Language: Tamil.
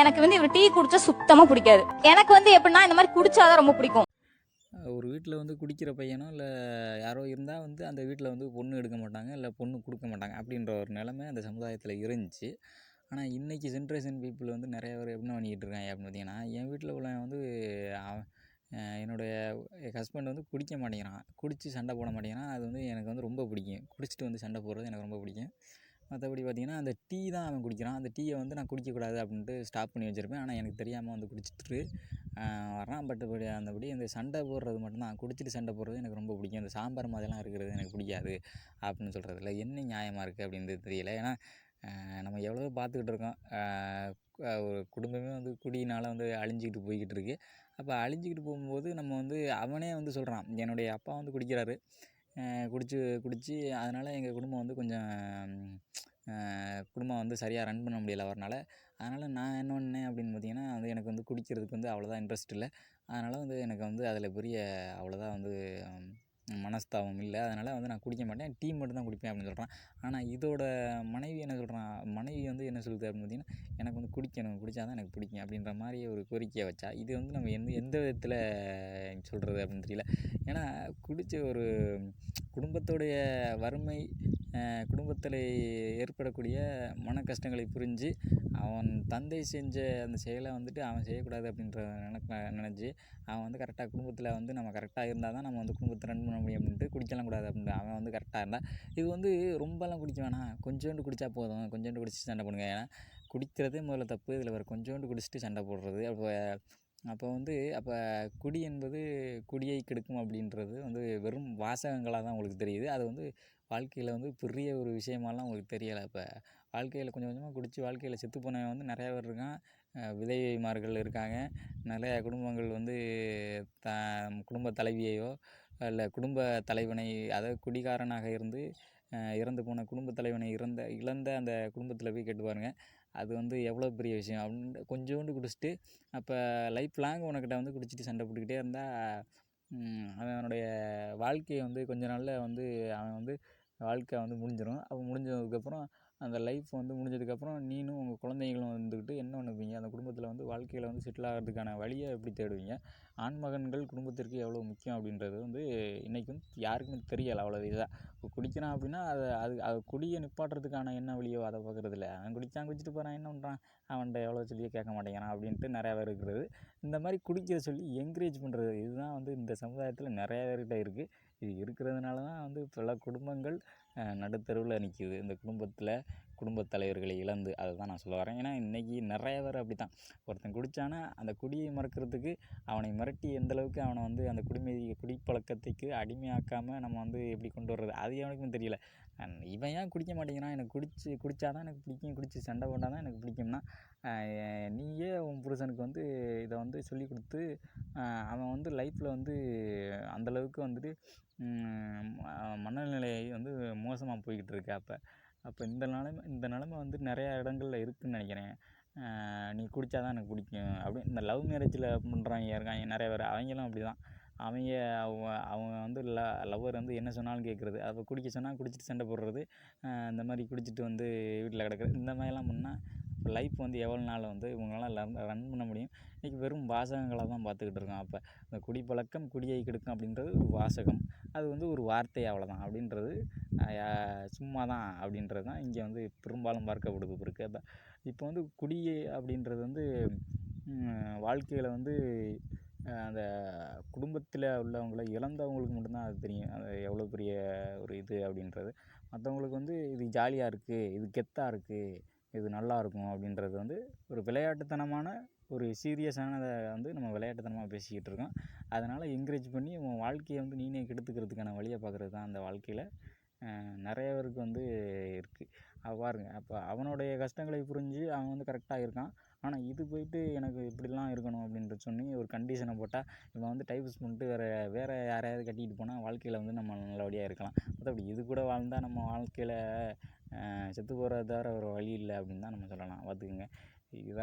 எனக்கு வந்து இவர் டீ குடிச்சா சுத்தமா பிடிக்காது. எனக்கு வந்து எப்படின்னா இந்த மாதிரி குடிச்சாதான் ரொம்ப பிடிக்கும். ஒரு வீட்டில் வந்து குடிக்கிற பையனோ இல்லை யாரோ இருந்தால் வந்து அந்த வீட்டில் வந்து பொண்ணு எடுக்க மாட்டாங்க இல்லை பொண்ணு கொடுக்க மாட்டாங்க அப்படின்ற ஒரு நிலமை அந்த சமுதாயத்தில் இருந்துச்சு. ஆனால் இன்றைக்கி ஜென்ரேஷன் பீப்புள் வந்து நிறைய பேர் எப்படி பண்ணிக்கிட்டு இருக்காங்க அப்படின்னு பார்த்தீங்கன்னா என் வீட்டில் உள்ள வந்து என்னுடைய ஹஸ்பண்ட் வந்து குடிக்க மாட்டேங்கிறான். குடித்து சண்டை போட மாட்டேங்கிறான். அது வந்து எனக்கு வந்து ரொம்ப பிடிக்கும். குடிச்சிட்டு வந்து சண்டை போடுறது எனக்கு ரொம்ப பிடிக்கும். மற்றபடி பார்த்திங்கன்னா அந்த டீ தான் அவன் குடிக்கிறான். அந்த டீயை வந்து நான் குடிக்கக்கூடாது அப்படின்ட்டு ஸ்டாப் பண்ணி வச்சுருப்பேன். ஆனால் எனக்கு தெரியாமல் வந்து குடிச்சிட்டு வரான் வர்றான். பட் படி அந்தபடி இந்த சண்டை போடுறது மட்டும்தான். குடிச்சிட்டு சண்டை போடுறது எனக்கு ரொம்ப பிடிக்கும். இந்த சாம்பார் மாதிரிலாம் இருக்கிறது எனக்கு பிடிக்காது அப்படின்னு சொல்கிறதுல என்ன நியாயமாக இருக்குது அப்படின்றது தெரியல. ஏன்னா நம்ம எவ்வளோ பார்த்துக்கிட்டு இருக்கோம். ஒரு குடும்பமே வந்து குடியினால் வந்து அழிஞ்சிக்கிட்டு போய்கிட்டு இருக்குது அப்போ அழிஞ்சிக்கிட்டு போகும்போது நம்ம வந்து அவனே வந்து சொல்கிறான் என்னுடைய அப்பா வந்து குடிக்கிறாரு. குடிச்சு குடித்து அதனால் எங்கள் குடும்பம் வந்து கொஞ்சம் குடும்பம் வந்து சரியாக ரன் பண்ண முடியலை அவர்னால். அதனால் நான் என்ன பண்ணேன் அப்படின்னு பார்த்தீங்கன்னா வந்து எனக்கு வந்து குடிக்கிறதுக்கு வந்து அவ்வளோதான் இன்ட்ரெஸ்ட் இல்லை. அதனால் வந்து எனக்கு வந்து அதில் பெரிய அவ்வளோதான் வந்து மனஸ்தாபம் இல்லை. அதனால் வந்து நான் குடிக்க மாட்டேன். டீ மட்டும் தான் குடிப்பேன் அப்படின்னு சொல்கிறான் ஆனால் இதோட மனைவி என்ன சொல்கிறேன் என்ன சொல்லுது அப்படின்னு எனக்கு வந்து குடிக்கணும் குடித்தா தான் எனக்கு பிடிக்கும் அப்படின்ற மாதிரி ஒரு கோரிக்கையை வச்சா இது வந்து நம்ம எந்த எந்த விதத்தில் சொல்கிறது அப்படின்னு தெரியல. ஏன்னா குடித்த ஒரு குடும்பத்துடைய வறுமை குடும்பத்தில் ஏற்படக்கூடிய மன கஷ்டங்களை புரிஞ்சு அவன் தந்தை செஞ்ச அந்த செயலை வந்துட்டு அவன் செய்யக்கூடாது அப்படின்ற நினைப்ப நினச்சி அவன் வந்து கரெக்டாக குடும்பத்தில் வந்து நம்ம கரெக்டாக இருந்தால் தான் நம்ம வந்து குடும்பத்தை ரன் பண்ண முடியும் அப்படின்ட்டு குடிக்கலாம் கூடாது அப்படின்ட்டு அவன் வந்து கரெக்டாக இருந்தால் இது வந்து ரொம்பலாம் குடிக்க வேணாம். கொஞ்சோண்டு குடித்தா போதும். கொஞ்சோண்டு குடிச்சு சண்டை போடுங்க. ஏன்னா குடிக்கிறதே முதல்ல தப்பு. இதில் வேறு கொஞ்சோண்டு குடிச்சிட்டு சண்டை போடுறது. அப்போ அப்போ வந்து அப்போ குடி என்பது குடியை கெடுக்கும் அப்படின்றது வந்து வெறும் வாசகங்களாக தான் உங்களுக்கு தெரியுது. அது வந்து வாழ்க்கையில் வந்து பெரிய ஒரு விஷயமாலாம் உங்களுக்கு தெரியலை. இப்போ வாழ்க்கையில் கொஞ்சம் கொஞ்சமாக குடித்து வாழ்க்கையில் செத்து போனவன் வந்து நிறையா பேர் இருக்கான். விதவைமார்கள் இருக்காங்க. நிறையா குடும்பங்கள் வந்து த குடும்ப தலைவியையோ இல்லை குடும்ப தலைவனை அதாவது குடிகாரனாக இருந்து இறந்து போன குடும்ப தலைவனை இறந்த இழந்த அந்த குடும்பத்தில் போய் கேட்டு பாருங்கள் அது வந்து எவ்வளோ பெரிய விஷயம் அப்படின்ட்டு கொஞ்சோண்டு குடிச்சிட்டு அப்போ லைஃப் லாங் உனக்கிட்ட வந்து குடிச்சிட்டு சண்டை போட்டுக்கிட்டே இருந்தால் அவனுடைய வாழ்க்கையை வந்து கொஞ்ச நாளில் வந்து அவன் வந்து வாழ்க்கை வந்து முடிஞ்சிடும் அப்போ முடிஞ்சதுக்கப்புறம் அந்த லைஃப் வந்து முடிஞ்சதுக்கப்புறம் நீனும் உங்கள் குழந்தைங்களும் வந்துக்கிட்டு என்ன பண்ணுவீங்க? அந்த குடும்பத்தில் வந்து வாழ்க்கையில் வந்து செட்டில் ஆகிறதுக்கான வழியை எப்படி தேடுவீங்க? ஆண்மகன்கள் குடும்பத்திற்கு எவ்வளோ முக்கியம் அப்படின்றது வந்து இன்றைக்கும் யாருக்குமே தெரியலை. அவ்வளோ இதாக இப்போ குடிக்கிறான் அப்படின்னா அதை அது அது குடியை நிப்பாட்டுறதுக்கான என்ன வழியோ அதை பார்க்குறது இல்லை. அவன் குடித்தான் குடிச்சிட்டு போகிறான் என்ன பண்ணுறான் அவன்கிட்ட எவ்வளோ சொல்லியே கேட்க மாட்டேங்கிறான் அப்படின்ட்டு நிறையா பேர் இருக்கிறது. இந்த மாதிரி குடிக்க சொல்லி என்கரேஜ் பண்ணுறது இதுதான் வந்து இந்த சமுதாயத்தில் நிறையா பேர்கிட்ட இருக்குது இது இருக்கிறதுனால தான் வந்து பல குடும்பங்கள் நடுத்தெருவில் நிற்கிது இந்த குடும்பத்தில் குடும்பத் தலைவர்களை இழந்து அதை தான் நான் சொல்ல வரேன். ஏன்னா இன்றைக்கி நிறைய பேர் அப்படி தான் ஒருத்தன் குடித்தானா அந்த குடியை மறக்கிறதுக்கு அவனை மிரட்டி எந்த அளவுக்கு அவனை வந்து அந்த குடிமை குடிப்பழக்கத்துக்கு அடிமையாக்காமல் நம்ம வந்து எப்படி கொண்டு வர்றது? அது எனக்கும் தெரியல. இவன் ஏன் குடிக்க மாட்டேங்கிறான்? எனக்கு குடிச்சு குடித்தாதான் எனக்கு பிடிக்கும். குடிச்சு சண்டை போட்டால் தான் எனக்கு பிடிக்கும்னா நீயே உன் புருஷனுக்கு வந்து இதை வந்து சொல்லி கொடுத்து அவன் வந்து லைஃப்பில் வந்து அந்தளவுக்கு வந்துட்டு உம் மனநிலை வந்து மோசமாக போய்கிட்டு இருக்கு அப்போ. அப்போ இந்த நிலமை இந்த நிலமை வந்து நிறையா இடங்கள்ல இருக்குதுன்னு நினைக்கிறேன். நீ குடித்தா தான் எனக்கு பிடிக்கும். அப்படி இந்த லவ் மேரேஜில் பண்ணுறாங்க இருக்காங்க நிறைய பேர். அவங்களும் அப்படி தான் அவங்க அவங்க அவங்க வந்து ல லவ்வர் வந்து என்ன சொன்னாலும் கேட்குறது. அப்போ குடிக்க சொன்னால் குடிச்சிட்டு சண்டை போடுறது. இந்த மாதிரி குடிச்சிட்டு வந்து வீட்டில் கிடக்குறது. இந்த மாதிரிலாம் பண்ணால் லைஃப் வந்து எவ்வளோ நாள் வந்து இவங்களால ரன் பண்ண முடியும்? இன்றைக்கி வெறும் வாசகங்களாக தான் பார்த்துக்கிட்டு இருக்கோம். அப்போ இந்த குடிப்பழக்கம் குடியை கெடுக்கும் அப்படின்றது ஒரு வாசகம். அது வந்து ஒரு வார்த்தை அவ்வளோதான் அப்படின்றது சும்மா தான் அப்படின்றது தான் இங்கே வந்து பெரும்பாலும் பார்க்கப்படுது இப்போ இருக்கு. அப்போ இப்போ வந்து குடி அப்படின்றது வந்து வாழ்க்கையில் வந்து அந்த குடும்பத்தில் உள்ளவங்களை இழந்தவங்களுக்கு மட்டும்தான் அது தெரியும். அது எவ்வளோ பெரிய ஒரு இது அப்படின்றது. மற்றவங்களுக்கு வந்து இது ஜாலியாக இருக்குது இது கெத்தாக இருக்குது இது நல்லா இருக்கும் அப்படின்றது வந்து ஒரு விளையாட்டுத்தனமான ஒரு சீரியஸானதை வந்து நம்ம விளையாட்டுத்தனமாக பேசிக்கிட்டு இருக்கோம். அதனால் என்கரேஜ் பண்ணி உன் வாழ்க்கையை வந்து நீனே கெடுத்துக்கிறதுக்கான வழியை பார்க்குறது தான் அந்த வாழ்க்கையில் நிறைய பேருக்கு வந்து இருக்குது பாருங்க அப்போ அவனுடைய கஷ்டங்களை புரிஞ்சு அவன் வந்து கரெக்டாக இருக்கான். ஆனால் இது போயிட்டு எனக்கு இப்படிலாம் இருக்கணும் அப்படின்ற சொல்லி ஒரு கண்டிஷனை போட்டால் இவன் வந்து டைப்ஸ் பண்ணிட்டு வேறு வேறு யாரையாவது கட்டிக்கிட்டு போனால் வாழ்க்கையில் வந்து நம்ம நல்லபடியாக இருக்கலாம். மற்றபடி இது கூட வாழ்ந்தால் நம்ம வாழ்க்கையில் செத்து போகிறத தவிர ஒரு வழி இல்லை அப்படின்னு தான் நம்ம சொல்லலாம். பார்த்துக்குங்க. இதான்